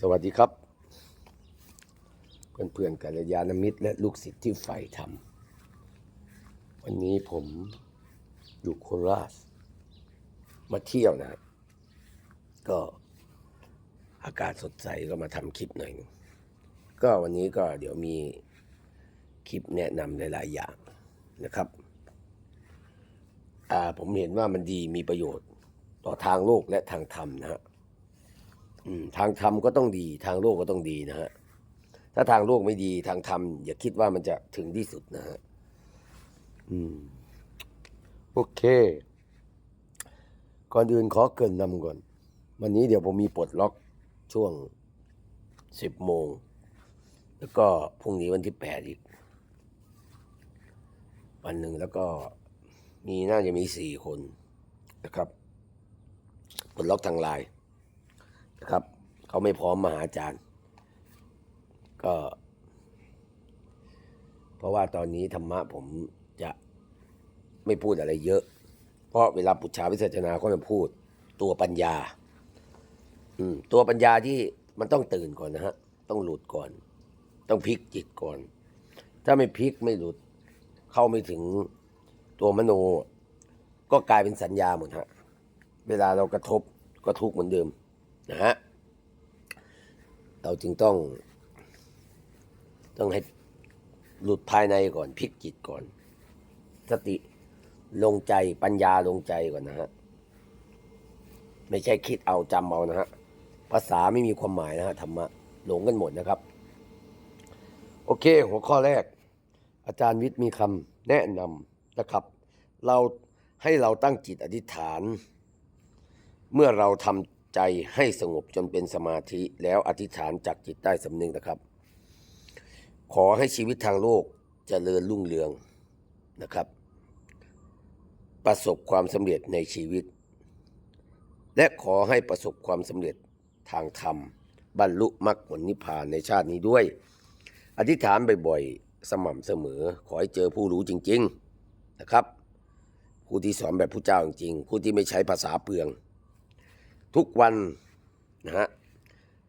สวัสดีครับเพื่อนเพื่อนๆกัลยาณมิตร และลูกศิษย์ที่ใฝ่ธรรม วันนี้ผมอยู่โคราช มาเที่ยวนะก็อากาศสดใสก็มาทำคลิปหน่อยนึงก็วันนี้ก็เดี๋ยวมีคลิปแนะนำหลาย ๆ อย่างนะครับผมเห็นว่ามันดีมีประโยชน์ต่อทางโลกและทางธรรมนะฮะ ทางธรรมก็ต้องดี ทางโลกก็ต้องดีนะฮะถ้าทางโลกไม่ดีทางธรรมอย่าคิดว่ามันจะถึงที่สุดนะฮะอืมโอเค ก่อนอื่นขอเกินนำก่อน วันนี้เดี๋ยวผมมีปลดล็อกช่วงสิบโมง แล้วก็พรุ่งนี้วันที่แปดอีก วันหนึ่งแล้วก็มีน่าจะมีสี่คนนะครับปลดล็อกทางไลน์ ครับ เขาไม่พร้อมมาหาอาจารย์ ก็ เพราะว่าตอนนี้ธรรมะผมจะไม่พูดอะไรเยอะ เพราะเวลาปุจฉาวิสัชนาเขาจะพูด ตัวปัญญา อืม ตัวปัญญาที่มันต้องตื่นก่อนนะฮะ ต้องหลุดก่อน ต้องพลิกจิตก่อน ถ้าไม่พลิกไม่หลุด เข้าไม่ถึงตัวมโน ก็กลายเป็นสัญญาหมดฮะ เวลาเรากระทบก็ทุกข์เหมือนเดิมนะฮะ เราจึงต้อง ต้องให้หลุดภายในก่อนพลิกจิตก่อน สติลงใจปัญญาลงใจก่อนนะฮะ ไม่ใช่คิดเอาจำเอานะฮะ ภาษาไม่มีความหมายนะฮะธรรมะหลงกันหมดนะครับ โอเค หัวข้อแรก อาจารย์วิทย์มีคำแนะนำนะครับ เราให้เราตั้งจิตอธิษฐาน เมื่อเราทำ ใจให้สงบจนเป็นสมาธิแล้วอธิษฐานจากจิตใต้สำนึกนะครับ ขอให้ชีวิตทางโลกเจริญรุ่งเรืองนะครับ ประสบความสำเร็จในชีวิต และขอให้ประสบความสำเร็จทางธรรม บรรลุมรรคผลนิพพานในชาตินี้ด้วย อธิษฐานบ่อยๆ สม่ำเสมอ ขอให้เจอผู้รู้จริง ๆนะครับ ผู้ที่สอนแบบผู้เจ้าจริงๆผู้ที่ไม่ใช้ภาษาเปลือง ทุกวันนะฮะ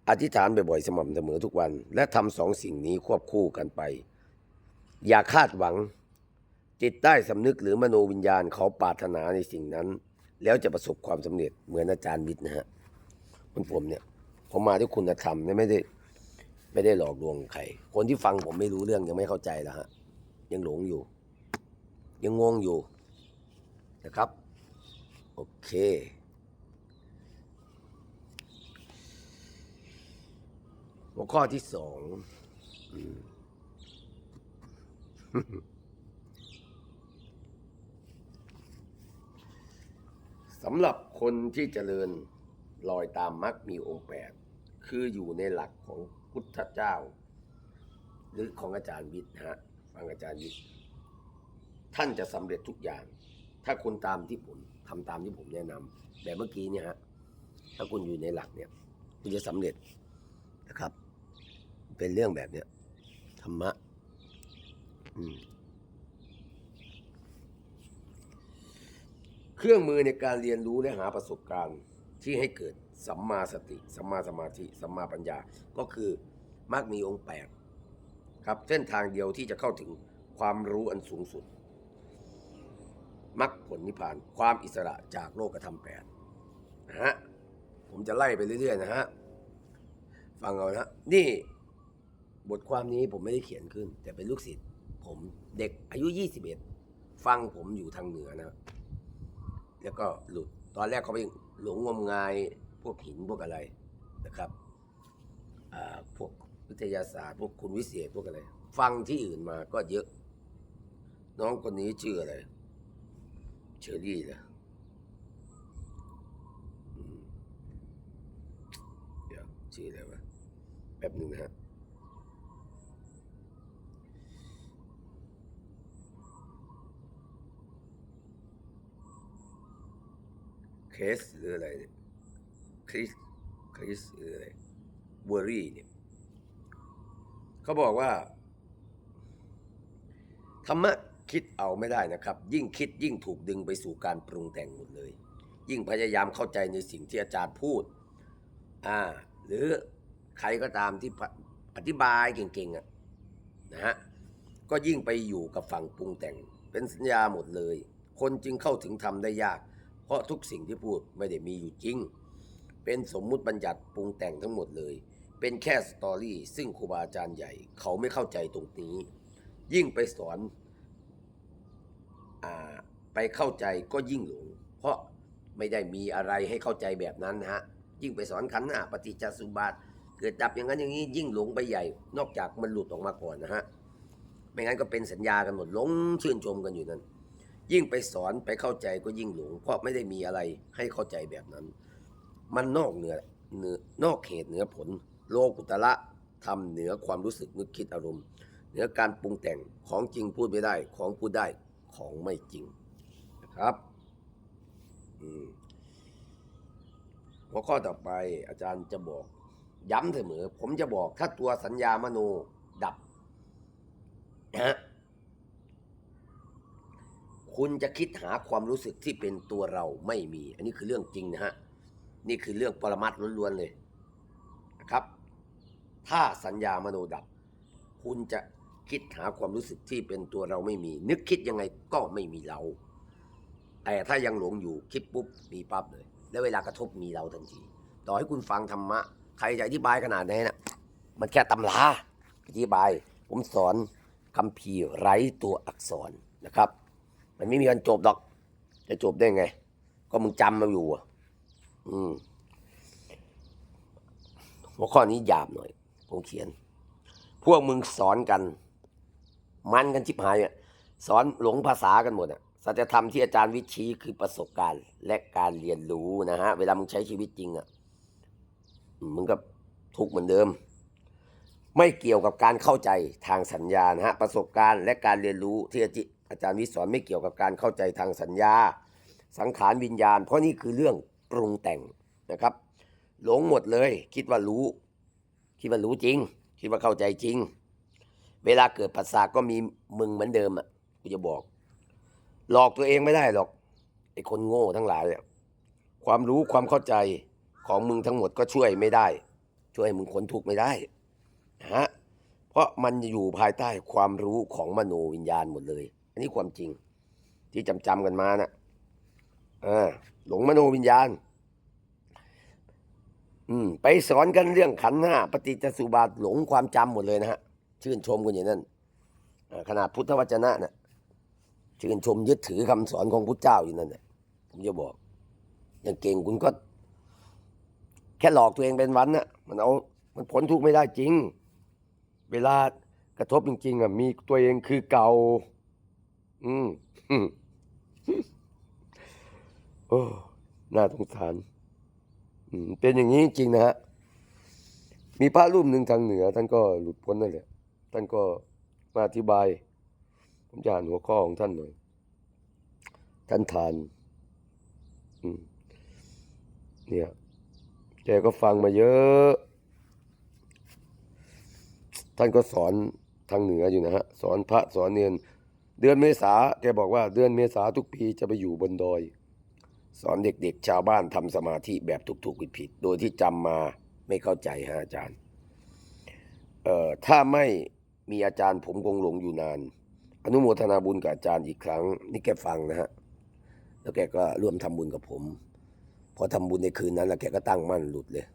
อธิษฐานบ่อยๆสม่ำเสมอทุกวัน และทำสองสิ่งนี้ควบคู่กันไป อย่าคาดหวัง จิตใต้สำนึกหรือมโนวิญญาณเขาปรารถนาในสิ่งนั้น แล้วจะประสบความสำเร็จเหมือนอาจารย์วิทย์นะฮะคนผมเนี่ยผมมาด้วยคุณธรรมเนี่ไม่ได้ไม่ได้หลอกลวงใคร คนที่ฟังผมไม่รู้เรื่องยังไม่เข้าใจแล้วฮะ ยังหลงอยู่ ยังงงอยู่นะครับ โอเค หัวข้อที่สองสำหรับคนที่เจริญรอยตามมรรคมีองค์แปดคืออยู่ในหลักของพุทธเจ้า หรือของอาจารย์วิทย์นะฮะฟังอาจารย์วิทย์ท่านจะสำเร็จทุกอย่าง ถ้าคุณตามที่ผมทำตามที่ผมแนะนำแบบเมื่อกี้เนี่ยฮะถ้าคุณอยู่ในหลักเนี่ย คุณจะสำเร็จนะครับ เป็นเรื่องแบบเนี้ยธรรมะ อืมเครื่องมือในการเรียนรู้และหาประสบการณ์ที่ให้เกิดสัมมาสติ สัมมาสมาธิ สัมมาปัญญา ก็คือมรรคมีองค์แปดครับ เส้นทางเดียวที่จะเข้าถึงความรู้อันสูงสุดมรรคผลนิพพาน ความอิสระจากโลกธรรมแปดนะฮะ ผมจะไล่ไปเรื่อยๆนะฮะ ฟังเอานะนี่ บทความนี้ผมไม่ได้เขียนขึ้น แต่เป็นลูกศิษย์ผมเด็กอายุ 21 ฟังผมอยู่ทางเหนือนะ แล้วก็หลุดตอนแรกเขาไปหลงงมงายพวกหินพวกอะไรนะครับพวกวิทยาศาสตร์ พวกคุณวิเศษพวกอะไร ฟังที่อื่นมาก็เยอะ น้องคนนี้ชื่ออะไรเชอรี่เหรอเดี๋ยวชื่ออะไรวะแป๊บหนึ่งนะฮะ เคสหรืออะไรเนี่ยคริสคริสหรืออะไรเวอรี่เนี่ยเขาบอกว่า ธรรมะคิดเอาไม่ได้นะครับ ยิ่งคิดยิ่งถูกดึงไปสู่การปรุงแต่งหมดเลย ยิ่งพยายามเข้าใจในสิ่งที่อาจารย์พูดอ่าหรือใครก็ตามที่อธิบายเก่งๆอะนะฮะก็ยิ่งไปอยู่กับฝั่งปรุงแต่ง เป็นสัญญาหมดเลย คนจึงเข้าถึงธรรมได้ยาก เพราะทุกสิ่งที่พูดไม่ได้มีอยู่จริง เป็นสมมุติบัญญัติปรุงแต่งทั้งหมดเลย เป็นแค่สตอรี่ซึ่งครูบาอาจารย์ใหญ่ เขาไม่เข้าใจตรงนี้ ยิ่งไปสอนอไปเข้าใจก็ยิ่งหลง เพราะไม่ได้มีอะไรให้เข้าใจแบบนั้นนะฮะ ยิ่งไปสอนขันธ์ห้าปฏิจจสุบาท เกิดดับอย่างนั้นอย่างนี้ยิ่งหลงไปใหญ่ นอกจากมันหลุดออกมาก่อนนะฮะ ไม่งั้นก็เป็นสัญญากันหมดหลงชื่นชมกันอยู่นั้น ยิ่งไปสอนไปเข้าใจก็ยิ่งหลงเพราะไม่ได้มีอะไรให้เข้าใจแบบนั้น มันนอกเหนือเหนือนอกเหตุเหนือผล โลกุตระทำเหนือความรู้สึกนึกคิดอารมณ์ เหนือการปรุงแต่งของจริงพูดไม่ได้ของพูดได้ของไม่จริงนะครับอืมหัวข้อต่อไปอาจารย์จะบอก ย้ำเสมอ ผมจะบอกถ้าตัวสัญญามโนดับนะฮะ คุณจะคิดหาความรู้สึกที่เป็นตัวเราไม่มี อันนี้คือเรื่องจริงนะฮะ นี่คือเรื่องปรมัตถ์ล้วนๆเลยนะครับ ถ้าสัญญามโนดับ คุณจะคิดหาความรู้สึกที่เป็นตัวเราไม่มี นึกคิดยังไงก็ไม่มีเรา แต่ถ้ายังหลงอยู่คิดปุ๊บมีปั๊บเลย แล้วเวลากระทบมีเราทันที ต่อให้คุณฟังธรรมะ ใครจะอธิบายขนาดไหนนะมันแค่ตำราอธิบาย ผมสอนคำพีไร้ตัวอักษรนะครับ มันไม่มีวันจบหรอก จะจบได้ไง ก็มึงจำมาอยู่อะ อืมหัวข้อนี้หยาบหน่อย ผมเขียน พวกมึงสอนกัน มันกันชิบหายอะสอนหลงภาษากันหมดอะสัจธรรมที่อาจารย์วิชีคือประสบการณ์และการเรียนรู้นะฮะ เวลามึงใช้ชีวิตจริงอะมึงก็ทุกเหมือนเดิม ไม่เกี่ยวกับการเข้าใจทางสัญญานะฮะ ประสบการณ์และการเรียนรู้ที่อาจาจารย์วิสอนไม่เกี่ยวกับการเข้าใจทางสัญญา สังขารวิญญาณ เพราะนี่คือเรื่องปรุงแต่งนะครับ หลงหมดเลย คิดว่ารู้ คิดว่ารู้จริง คิดว่าเข้าใจจริง เวลาเกิดภาษาก็มีมึงเหมือนเดิมอะกูจะบอก หลอกตัวเองไม่ได้หรอกไอ้คนโง่ทั้งหลายอะความรู้ความเข้าใจของมึงทั้งหมดก็ช่วยไม่ได้ ช่วยมึงพ้นทุกข์ไม่ได้นะฮะเพราะมันอยู่ภายใต้ความรู้ของมโนวิญญาณหมดเลย นนี้ความจริง ที่จำจำๆกันมานะ่ะอหลงมโนวิญญาณ อืม ไปสอนกันเรื่องขันห้าปฏิจจสุบาทหลงความจำหมดเลยนะฮะ ชื่นชมกันอย่างนั้นขนาดพุทธวจนะนะ่ะชื่นชมยึดถือคำสอนของพุทธเจ้าอยู่นั่นแหละผมจะบอก อย่างเก่งคุณก็ แค่หลอกตัวเองเป็นวันน่ะ มันเอา มันพ้นทุกข์ไม่ได้จริง เวลากระทบจริงๆอะมีตัวเองคือเก่า อืมอืมโอ้น่าสงสารอืมเป็นอย่างนี้จริงนะฮะ มีพระรูปหนึ่งทางเหนือ ท่านก็หลุดพ้นนั่นแหละ ท่านก็มาอธิบาย ผมจะอ่านหัวข้อของท่านหน่อย ท่านทานอืมเนี่ยแกก็ฟังมาเยอะ ท่านก็สอนทางเหนืออยู่นะฮะ สอนพระสอนเนียน เดือนเมษาแกบอกว่าเดือนเมษาทุกปีจะไปอยู่บนดอย สอนเด็กๆ ชาวบ้านทำสมาธิแบบถูกๆผิดๆโดยที่จำมาไม่เข้าใจฮะอาจารย์เอ่อถ้าไม่มีอาจารย์ผมคงหลงอยู่นาน อนุโมทนาบุญกับอาจารย์อีกครั้ง นี่แกฟังนะฮะแล้วแกก็ร่วมทำบุญกับผม พอทำบุญในคืนนั้นแล้วแกก็ตั้งมั่นหลุดเลย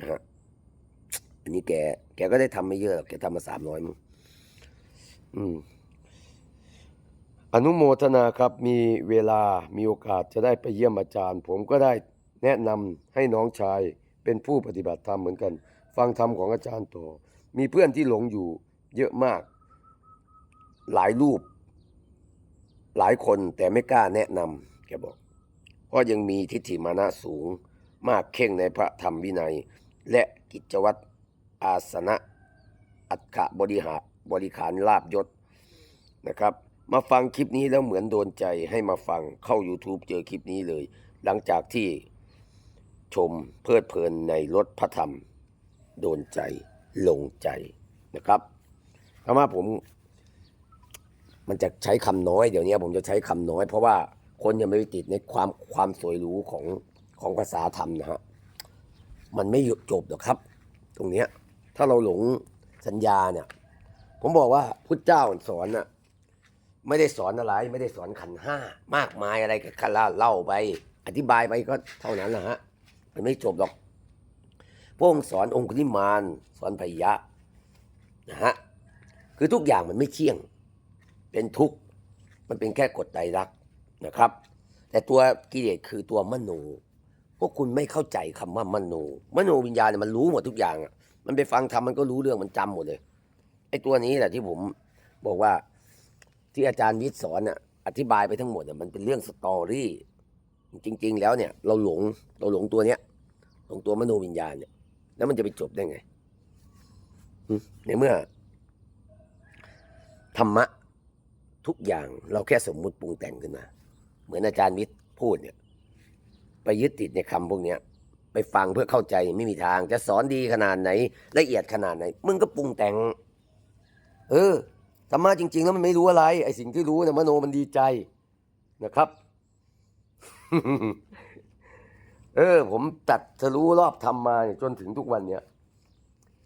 นะฮะอันนี้แก แกก็ได้ทำไม่เยอะหรอกแกทำมาสามร้อยมั้งอืม อนุโมทนาครับมีเวลามีโอกาสจะได้ไปเยี่ยมอาจารย์ ผมก็ได้แนะนำให้น้องชายเป็นผู้ปฏิบัติธรรมเหมือนกัน ฟังธรรมของอาจารย์ต่อมีเพื่อนที่หลงอยู่เยอะมาก หลายรูป หลายคนแต่ไม่กล้าแนะนำแกบอกเพราะยังมีทิฏฐิมานะสูงมากเข่งในพระธรรมวินัย และกิจวัตรอาสนะอัตถบริหารบริขารลาบยศนะครับ มาฟังคลิปนี้แล้วเหมือนโดนใจให้มาฟังเข้า YouTube เจอคลิปนี้เลย หลังจากที่ชมเพลิดเพลินในรถพระธรรม โดนใจลงใจนะครับคำว่าผม มันจะใช้คำน้อย เดี๋ยวนี้ผมจะใช้คำน้อย เพราะว่าคนยังไม่ติดในความความสวยหรูของของภาษาธรรมนะฮะมันไม่จบหรอกครับ ตรงเนี้ยถ้าเราหลงสัญญาเนี่ย ผมบอกว่าพุทธเจ้าสอนน่ะ ไม่ได้สอนอะไร ไม่ได้สอนขันห้ามากมายอะไรก็คาราเล่าไป อธิบายไปก็เท่านั้นแหละฮะมันไม่จบหรอกพระองค์สอนองคุลิมานสอนพยะนะฮะคือทุกอย่างมันไม่เที่ยง เป็นทุกข์มันเป็นแค่กฎไตรลักษณ์นะครับ แต่ตัวกิเลสคือตัวมโนพวกคุณไม่เข้าใจคำว่ามโนมโนวิญญาณเนี่ยมันรู้หมดทุกอย่างอะมันไปฟังทำมันก็รู้เรื่องมันจำหมดเลยไอ้ตัวนี้แหละที่ผมบอกว่า ที่อาจารย์วิทย์สอนน่ะอธิบายไปทั้งหมดเนี่ยมันเป็นเรื่องสตอรี่ จริง ๆ แล้วเนี่ย เราหลงเราหลงตัวเนี้ยหลงตัวมโนวิญญาณเนี่ยแล้วมันจะไปจบได้ไงในเมื่อ ธรรมะทุกอย่างเราแค่สมมุติปรุงแต่งขึ้นมา เหมือนอาจารย์วิทย์พูดเนี่ย ไปยึดติดในคำพวกเนี้ยไปฟังเพื่อเข้าใจไม่มีทาง จะสอนดีขนาดไหน ละเอียดขนาดไหน มึงก็ปรุงแต่ง เออ ธรรมะจริงๆแล้วมันไม่รู้อะไร ไอ้สิ่งที่รู้เนี่ยมโนมันดีใจนะครับ เออ ผมตัดทะลุรอบทำมาเนี่ยจนถึงทุกวันเนี่ย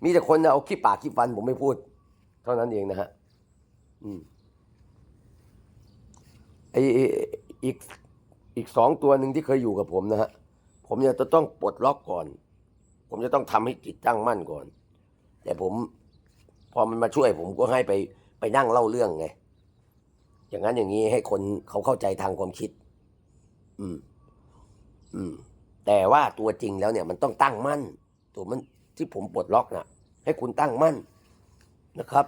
มีแต่คนเอาขี้ปากขี้ฟันผมไม่พูด เท่านั้นเองนะฮะอืมไออ้อีกอีกสองตัวหนึ่งที่เคยอยู่กับผมนะฮะผมจะต้องปลดล็อกก่อน ผมจะต้องทำให้จิตตั้งมั่นก่อน แต่ผม พอมันมาช่วยผมก็ให้ไป ไปนั่งเล่าเรื่องไง อย่างนั้นอย่างนี้ให้คนเขาเข้าใจทางความคิด อืม อืม แต่ว่าตัวจริงแล้วเนี่ย มันต้องตั้งมั่น ตัวมันที่ผมปลดล็อกน่ะ ให้คุณตั้งมั่นนะครับ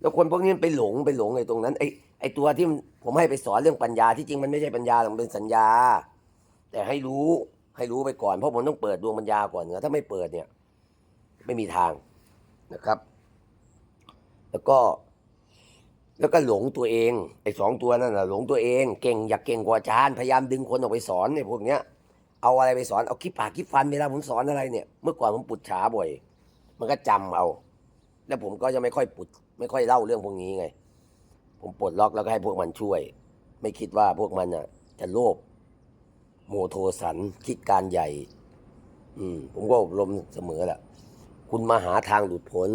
แล้วคนพวกนี้ไปหลงไปหลงไอ้ตรงนั้นไอ้ไอ้ตัวที่ผมให้ไปสอนเรื่องปัญญาที่จริงมันไม่ใช่ปัญญาหรอกเป็นสัญญา แต่ให้รู้ให้รู้ไปก่อนเพราะผมต้องเปิดดวงปัญญาก่อนนะถ้าไม่เปิดเนี่ย ไม่มีทางนะครับ แล้วก็ แล้วก็หลงตัวเองไอ้สองตัวนั่นน่ะหลงตัวเอง เก่งอยากเก่งกว่าอาจารย์พยายามดึงคนออกไปสอนไอ้พวกเนี้ยเอาอะไรไปสอนเอาคลิปปากคลิปฟันเวลาผมสอนอะไรเนี่ย เมื่อก่อนผมปุดฉาบ่อย มันก็จำเอา แล้วผมก็จะไม่ค่อยปุด ไม่ค่อยเล่าเรื่องพวกนี้ไง ผมปลดล็อกแล้วก็ให้พวกมันช่วย ไม่คิดว่าพวกมันอะ จะโลภโมโทสันคิดการใหญ่ อืม ผมก็อบรมเสมอแหละคุณมาหาทางหลุดพ้น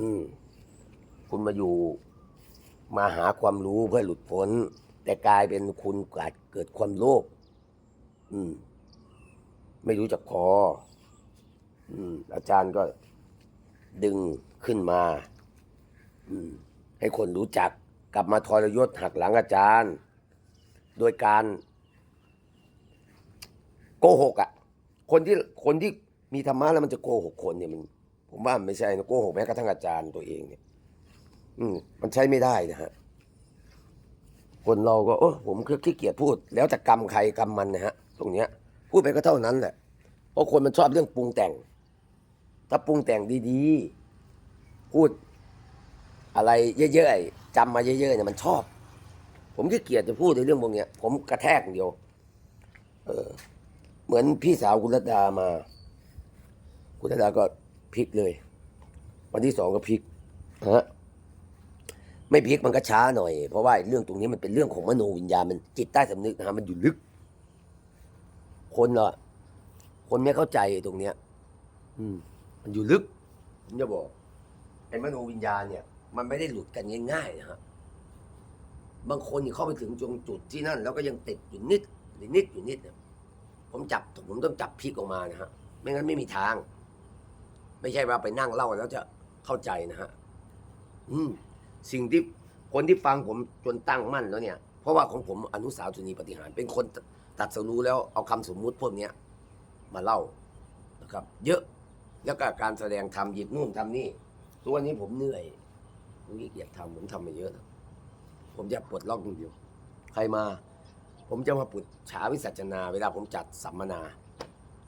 อืม คุณมาอยู่มาหาความรู้เพื่อหลุดพ้น แต่กลายเป็นคุณเกิดเกิดความโลภอืม ไม่รู้จักพออืม อาจารย์ก็ดึงขึ้นมา อืม ให้คนรู้จักกลับมาทรยศหักหลังอาจารย์ โดยการ โกหกอะ่ะ คนที่คนที่มีธรรมะแล้วมันจะโกหกคนเนี่ยมัน ผมว่ามันไม่ใช่นะโกหกแม้กระทั่งอาจารย์ตัวเองเนี่ย อืมมันใช้ไม่ได้นะฮะ คนเราก็เออผมคือขี้เกียจพูด แล้วแต่กรรมใครกรรมมันนะฮะ ตรงเนี้ย พูดไปก็เท่านั้นแหละ เพราะคนมันชอบเรื่องปรุงแต่ง ถ้าปรุงแต่งดีๆ พูดอะไรเยอะๆจำมาเยอะๆเนี่ยมันชอบ ผมขี้เกียจจะพูดในเรื่องพวกเนี้ย ผมกระแทกอย่างเดียว เออ เหมือนพี่สาวคุณรัตดามา คุณรัตดาก็พลิกเลย วันที่สองก็พลิกฮะ ไม่พลิกมันก็ช้าหน่อย เพราะว่าเรื่องตรงนี้มันเป็นเรื่องของมโนวิญญาณมันจิตใต้สำนึกนะฮะมันอยู่ลึก คนเนาะคนไม่เข้าใจตรงเนี้ย อืม มันอยู่ลึกผมจะบอกไอ้มโนวิญญาณเนี่ย มันไม่ได้หลุดกันง่ายๆนะฮะบางคนเข้าไปถึงจงจุดที่นั่น แล้วก็ยังติดอยู่นิดหรือนิดอยู่นิดเนี่ยผมจับผมต้องจับพลิกออกมานะฮะ ไม่งั้นไม่มีทาง ไม่ใช่ว่าไปนั่งเล่าแล้วจะเข้าใจนะฮะ อืม สิ่งที่คนที่ฟังผมจนตั้งมั่นแล้วเนี่ย เพราะว่าของผมอนุสาวรีย์ปฏิหาร เป็นคนตัดสรู้แล้วเอาคำสมมุติพวกเนี้ยมาเล่านะครับ เยอะแล้วก็การแสดงทำหยิบนู่นทำนี่ตัวนนี้ผมเหนื่อยผมขี้เกียจทำผมทำมาเยอะนะผมจะปลดล็อกอย่างเดียวใครมา ผมจะมาปุดฉาวิสัชนา เวลาผมจัดสัมมนา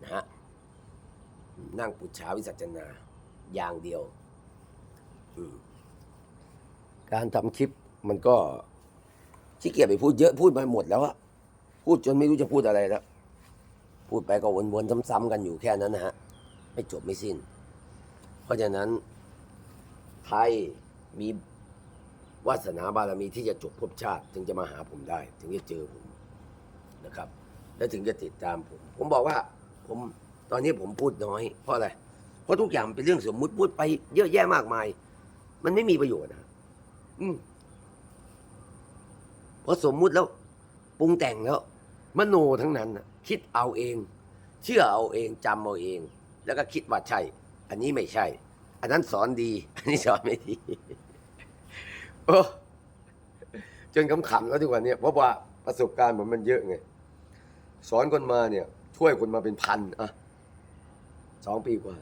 นะฮะนั่งปุดฉาวิสัชนาอย่างเดียว อืม การทำคลิปมันก็ขี้เกียจไปพูดเยอะพูดมาหมดแล้วอะพูดจนไม่รู้จะพูดอะไรแล้ว พูดไปก็วนๆซ้ำๆกันอยู่แค่นั้นนะฮะไม่จบไม่สิ้น เพราะฉะนั้นใครมีวาสนาบารมีที่จะจบภพชาติ ถึงจะมาหาผมได้ ถึงจะเจอผมนะครับ และถึงจะติดตามผม ผมบอกว่าผมตอนนี้ผมพูดน้อยเพราะอะไรเพราะทุกอย่างเป็นเรื่องสมมุติพูดไปเยอะแยะมากมาย มันไม่มีประโยชน์นะ อืมเพราะสมมุติแล้วปรุงแต่งแล้ว มโนทั้งนั้นนะคิดเอาเอง เชื่อเอาเองจำเอาเอง แล้วก็คิดว่าใช่ อันนี้ไม่ใช่ อันนั้นสอนดี อันนี้สอนไม่ดีโอ้จนขำๆแล้วทุกวันนี้เพราะว่าประสบการณ์ผมมันเยอะไง สอนคนมาเนี่ย ช่วยคนมาเป็นพันอะสองปีกว่า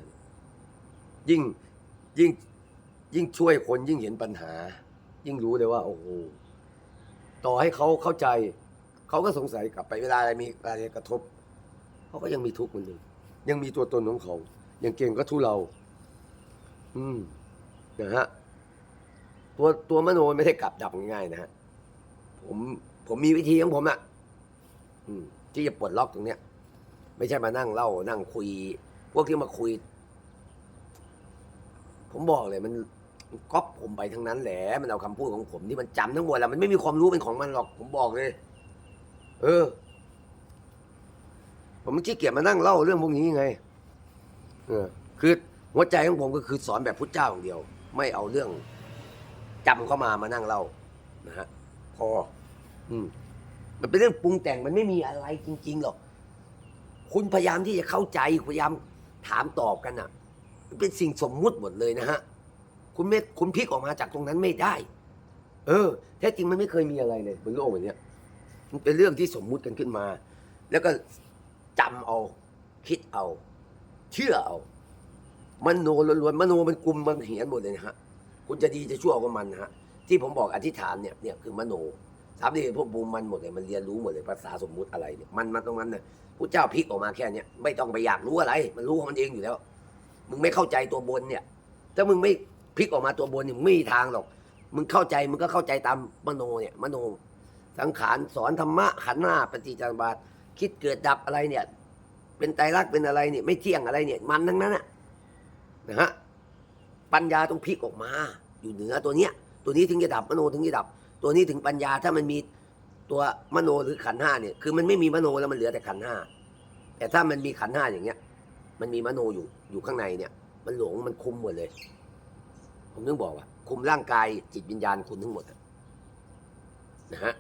ยิ่งยิ่งยิ่งช่วยคนยิ่งเห็นปัญหา ยิ่งรู้เลยว่า โอ้โหต่อให้เขาเข้าใจ เขาก็สงสัยกลับไปเวลาอะไรมีอะไรกระทบ เขาก็ยังมีทุกข์เหมือนเดิมยังมีตัวตนของเขายังเก่งก็ทุเรา อืมนะฮะตัวตัวมโนไม่ได้กลับดับง่ายๆนะฮะผมผมมีวิธีของผมอะอืม ที่จะปลดล็อกตรงเนี้ย ไม่ใช่มานั่งเล่า นั่งคุย พวกที่มาคุย ผมบอกเลยมัน ก๊อปผมไปทั้งนั้นแหละ มันเอาคำพูดของผมที่มันจำทั้งหมดแล้วมันไม่มีความรู้เป็นของมันหรอก ผมบอกเลย เออ ผมไม่ขี้เกียจมานั่งเล่าเรื่องพวกนี้ไง เออ คือหัวใจของผมก็คือสอนแบบพุทธเจ้าอย่างเดียว ไม่เอาเรื่องจำเข้ามามานั่งเล่านะฮะ พอ อืม มันเป็นเรื่องปรุงแต่งมันไม่มีอะไรจริง ๆ หรอก คุณพยายามที่จะเข้าใจพยายามถามตอบกันอะมันเป็นสิ่งสมมุติหมดเลยนะฮะ คุณไม่คุณพลิกออกมาจากตรงนั้นไม่ได้ เออ แท้จริงมันไม่เคยมีอะไรเลยบนโลกแบบนี้มันเป็นเรื่องที่สมมุติกันขึ้นมา แล้วก็จำเอา คิดเอา เชื่อเอา มโนล้วนๆมโนมันกลุ่มมันเหียนหมดเลยนะฮะ คุณจะดีจะชั่วก็มันนะฮะ ที่ผมบอกอธิษฐานเนี่ยเนี่ยคือมโนสามนี่พวกบูมมันหมดเลยมันเรียนรู้หมดเลยภาษาสมมุติอะไรเนี่ยมันมาตรงนั้นนะพระเจ้าพลิกออกมาแค่เนี้ยไม่ต้องไปอยากรู้อะไร มันรู้ของมันเองอยู่แล้ว มึงไม่เข้าใจตัวบนเนี่ยถ้ามึงไม่ พลิกออกมาตัวบนเนี่ยมึงไม่มีทางหรอก มึงเข้าใจมึงก็เข้าใจตามมโนเนี่ยมโน สังขารสอนธรรมะขันธ์หน้าปฏิจจสมุปบาทคิดเกิดดับอะไรเนี่ย เป็นไตรลักษณ์เป็นอะไรเนี่ย ไม่เที่ยงอะไรเนี่ย มันทั้งนั้นนะนะฮะปัญญาต้องพลิกออกมา อยู่เหนือตัวเนี้ย ตัวนี้ถึงจะดับมโนถึงจะดับ ตัวนี้ถึงปัญญาถ้ามันมีตัวมโนหรือขันธ์ห้าเนี่ย คือมันไม่มีมโนแล้วมันเหลือแต่ขันธ์ห้าแต่ถ้ามันมีขันธ์ห้าอย่างเงี้ย มันมีมโนอยู่อยู่ข้างในเนี่ย มันหลงมันคุมหมดเลย ผมถึงบอกว่า คุมร่างกายจิตวิญญาณคุณทั้งหมดนะฮะ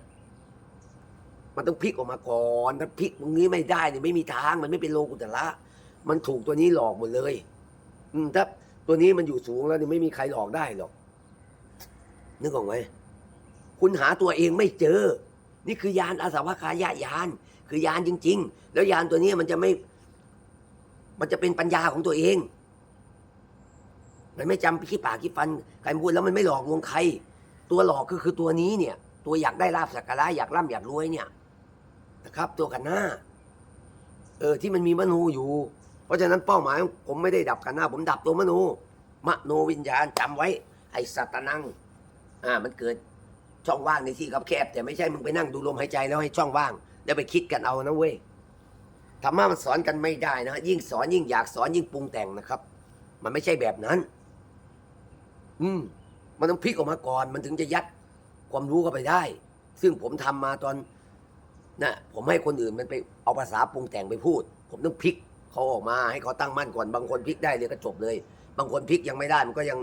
มันต้องพลิกออกมาก่อนถ้าพลิกตรงนี้ไม่ได้เนี่ยไม่มีทางมันไม่เป็นโลกุตละมันถูกตัวนี้หลอกหมดเลย อืมถ้าตัวนี้มันอยู่สูงแล้วเนี่ยไม่มีใครหลอกได้หรอกนึกออกไหมคุณหาตัวเองไม่เจอ นี่คือยานอาสาวกายายาน คือยานจริง ๆ แล้วยานตัวนี้มันจะไม่ มันจะเป็นปัญญาของตัวเอง มันไม่จำขี้ปากขี้ฟันใครพูดแล้วมันไม่หลอกลวงใคร ตัวหลอกก็คือตัวนี้เนี่ย ตัวอยากได้ลาบสักการะอยากร่ำอยากรวยเนี่ยนะครับ ตัวกันหน้า เออที่มันมีมโนอยู่ เพราะฉะนั้นเป้าหมายของผมไม่ได้ดับกันหน้า ผมดับตัวมโนมโนวิญญาณจำไว้ ไอ้สัตนังอ่ามันเกิดช่องว่างในที่แคบแต่ไม่ใช่มึงไปนั่งดูลมหายใจแล้วให้ช่องว่างแล้วไปคิดกันเอานะเว้ยธรรมะมันสอนกันไม่ได้นะ ยิ่งสอนยิ่งอยากสอนยิ่งปรุงแต่งนะครับ มันไม่ใช่แบบนั้น อืม มันต้องพลิกออกมาก่อน มันถึงจะยัดความรู้เข้าไปได้ ซึ่งผมทำมาตอนนะผมให้คนอื่นมันไปเอาภาษาปรุงแต่งไปพูด ผมต้องพลิกเขาออกมาให้เขาตั้งมั่นก่อน บางคนพลิกได้เลยก็จบเลย บางคนพลิกยังไม่ได้มันก็ยัง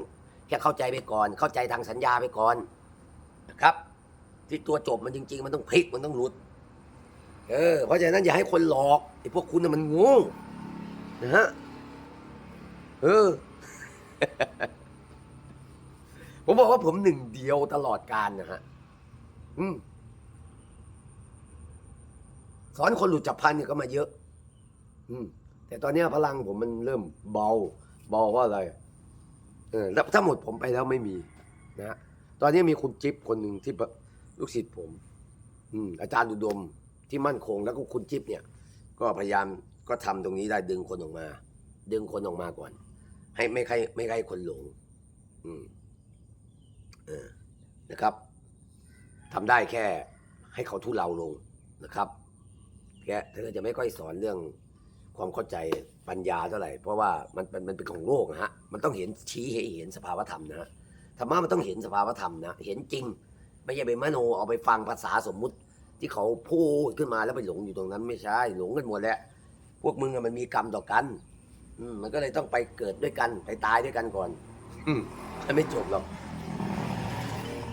แค่เข้าใจไปก่อน เข้าใจทางสัญญาไปก่อนนะครับ ที่ตัวจบมันจริง ๆ มันต้องพลิกมันต้องหลุด เออ เพราะฉะนั้นอย่าให้คนหลอกไอ้พวกคุณน่ะมันโง่นะฮะเออ ผมบอกว่าผมหนึ่งเดียวตลอดการนะฮะอืมสอนคนหลุดจับพันเนี่ยก็มาเยอะ อืม แต่ตอนนี้พลังผมมันเริ่มเบา เบาเพราะอะไร เออแล้วถ้าหมดผมไปแล้วไม่มีนะฮะตอนนี้มีคุณจิ๊บคนหนึ่งที่ลูกศิษย์ผม อืม อาจารย์อุดมที่มั่นคงแล้วก็คุณจิ๊บเนี่ย ก็พยายามก็ทำตรงนี้ได้ดึงคนออกมา ดึงคนออกมาก่อน ให้ไม่ใครไม่ใครคนหลง อืม เออนะครับทำได้แค่ให้เขาทุเลาลงนะครับแค่เธอจะไม่ค่อยสอนเรื่องความเข้าใจปัญญาเท่าไหร่ เพราะว่ามันมันมันเป็นของโลกนะฮะมันต้องเห็นชี้ให้เห็นสภาวธรรมนะฮะธรรมะมันต้องเห็นสภาวธรรมนะเห็นจริง ไม่ใช่ไปมโนเอาไปฟังภาษาสมมุติ ที่เขาพูดขึ้นมาแล้วไปหลงอยู่ตรงนั้นไม่ใช่หลงกันหมดแล้วพวกมึงมันมีกรรมต่อกันมันก็เลยต้องไปเกิดด้วยกันไปตายด้วยกันก่อนอืมันไม่จบหรอก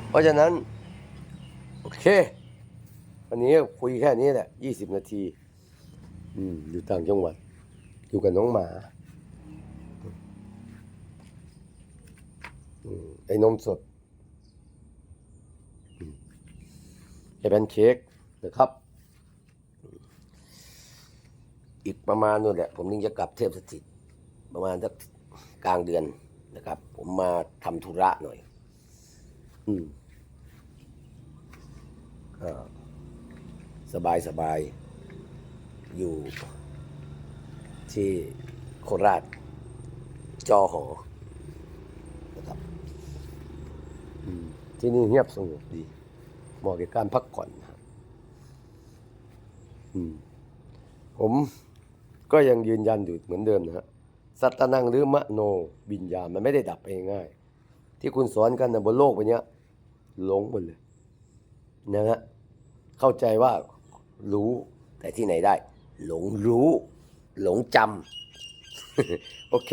เพราะฉะนั้น โอเค วันนี้คุยแค่นี้แหละยี่สิบนาที อืม อยู่ต่างจังหวัด อยู่กับน้องหมาอไอ้นมสดไอ้แพนเค้กนะครับ อีกประมาณนู่นแหละ ผมนึงจะกลับเทพสถิต ประมาณสักกลางเดือนนะครับ ผมมาทำธุระหน่อย อืมอ่าสบายสบายอยู่ที่โคราช จอหอนะครับอืมที่นี่เงียบสงบดีเหมาะกับการพักผ่อนนะครับอืมผมก็ยังยืนยันอยู่เหมือนเดิมนะฮะสัตตนังหรือมโนวิญญาณมันไม่ได้ดับไปง่ายๆที่คุณสอนกันนะบนโลกใบเนี้ย หลงหมดเลยนะฮะเข้าใจว่ารู้แต่ที่ไหนได้ หลงรู้ หลงจำโอเค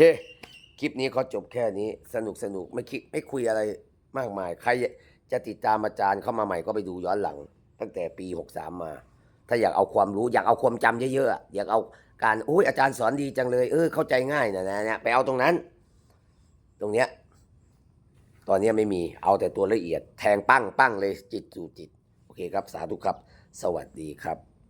คลิปนี้เขาจบแค่นี้สนุกสนุกไม่คิดไม่คุยอะไรมากมาย ใครจะติดตามอาจารย์เข้ามาใหม่ก็ไปดูย้อนหลัง ตั้งแต่ปี 63 มา ถ้าอยากเอาความรู้อยากเอาความจำเยอะๆอยากเอาการโอ้ยอาจารย์สอนดีจังเลย เออเข้าใจง่ายนะนะเนี่ยไปเอาตรงนั้น ตรงเนี้ย ตอนนี้ไม่มีเอาแต่ตัวละเอียด แทงปั้งปั้งเลยจิตสู่จิต โอเคครับ สาธุครับ สวัสดีครับ